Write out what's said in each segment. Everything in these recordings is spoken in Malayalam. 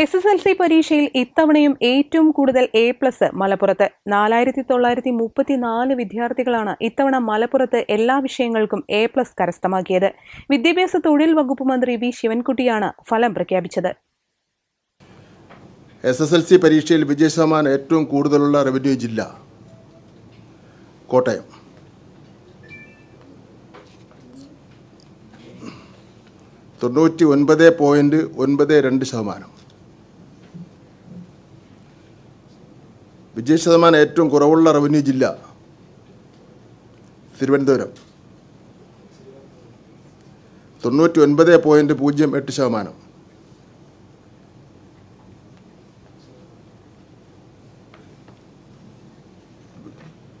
S S L C പരീക്ഷയിൽ ഇത്തവണയും ഏറ്റവും കൂടുതൽ എ പ്ലസ് മലപ്പുറത്ത്. നാലായിരത്തി തൊള്ളായിരത്തി മുപ്പത്തിനാല് വിദ്യാർത്ഥികളാണ് ഇത്തവണ മലപ്പുറത്ത് എല്ലാ വിഷയങ്ങൾക്കും എ പ്ലസ് കരസ്ഥമാക്കിയത്. വിദ്യാഭ്യാസ തൊഴിൽ വകുപ്പ് മന്ത്രി വി ശിവൻകുട്ടിയാണ് ഫലം പ്രഖ്യാപിച്ചത്. എസ് എസ് എൽ സി പരീക്ഷയിൽ വിജയശതമാനം ഏറ്റവും കൂടുതലുള്ള റവന്യൂ ജില്ല. കോട്ടയം. തൊണ്ണൂറ്റി ഒൻപത് പോയിന്റ് ഒൻപത് രണ്ട് ശതമാനം. വിജയശതമാനം ഏറ്റവും കുറവുള്ള റവന്യൂ ജില്ല തിരുവനന്തപുരം. തൊണ്ണൂറ്റി ഒൻപത് പോയിന്റ് പൂജ്യം എട്ട് ശതമാനം.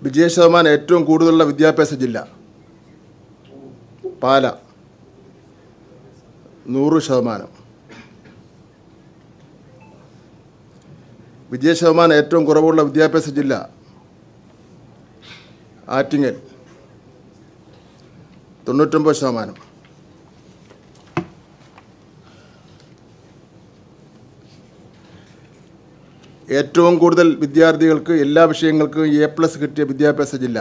വിജയ ശതമാനം ഏറ്റവും കൂടുതലുള്ള വിദ്യാഭ്യാസ ജില്ല പാല. നൂറ് ശതമാനം. വിജയശതമാനം ഏറ്റവും കുറവുള്ള വിദ്യാഭ്യാസ ജില്ല ആറ്റിങ്ങൽ. തൊണ്ണൂറ്റൊമ്പത് ശതമാനം. ഏറ്റവും കൂടുതൽ വിദ്യാർത്ഥികൾക്ക് എല്ലാ വിഷയങ്ങൾക്കും എ പ്ലസ് കിട്ടിയ വിദ്യാഭ്യാസ ജില്ല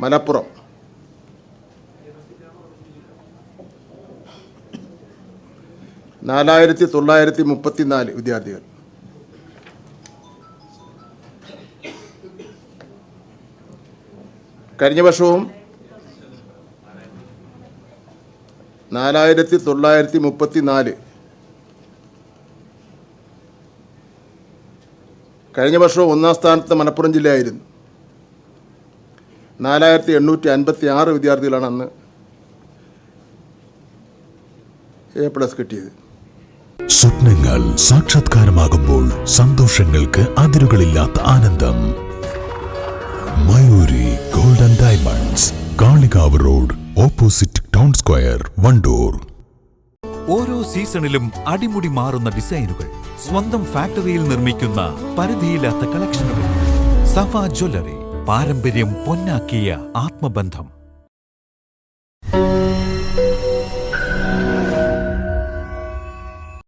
മലപ്പുറം. നാലായിരത്തി തൊള്ളായിരത്തി മുപ്പത്തിനാല് വിദ്യാർത്ഥികൾ. കഴിഞ്ഞ വർഷവും നാലായിരത്തി തൊള്ളായിരത്തി മുപ്പത്തി നാല് കഴിഞ്ഞ വർഷം ഒന്നാം സ്ഥാനത്ത് മലപ്പുറം ജില്ലയായിരുന്നു. നാലായിരത്തി എണ്ണൂറ്റി അൻപത്തി ആറ് വിദ്യാർത്ഥികളാണ് അന്ന് എ പ്ലസ് കിട്ടിയത്. സ്വപ്നങ്ങൾ സാക്ഷാത്കാരമാകുമ്പോൾ സന്തോഷങ്ങൾക്ക് അതിരുകളില്ലാത്ത ആനന്ദം. Mayoori golden diamonds Kalikavu road opposite town square Wandoor. ഓരോ സീസണിലും അടിമുടി മാറുന്ന ഡിസൈനുകൾ സ്വന്തം ഫാക്ടറിയിൽ നിർമ്മിക്കുന്ന പരിധിയില്ലാത്ത കളക്ഷനുകൾ. സഫ ജ്വല്ലറി പാരമ്പര്യം പൊന്നാക്കിയ ആത്മബന്ധം.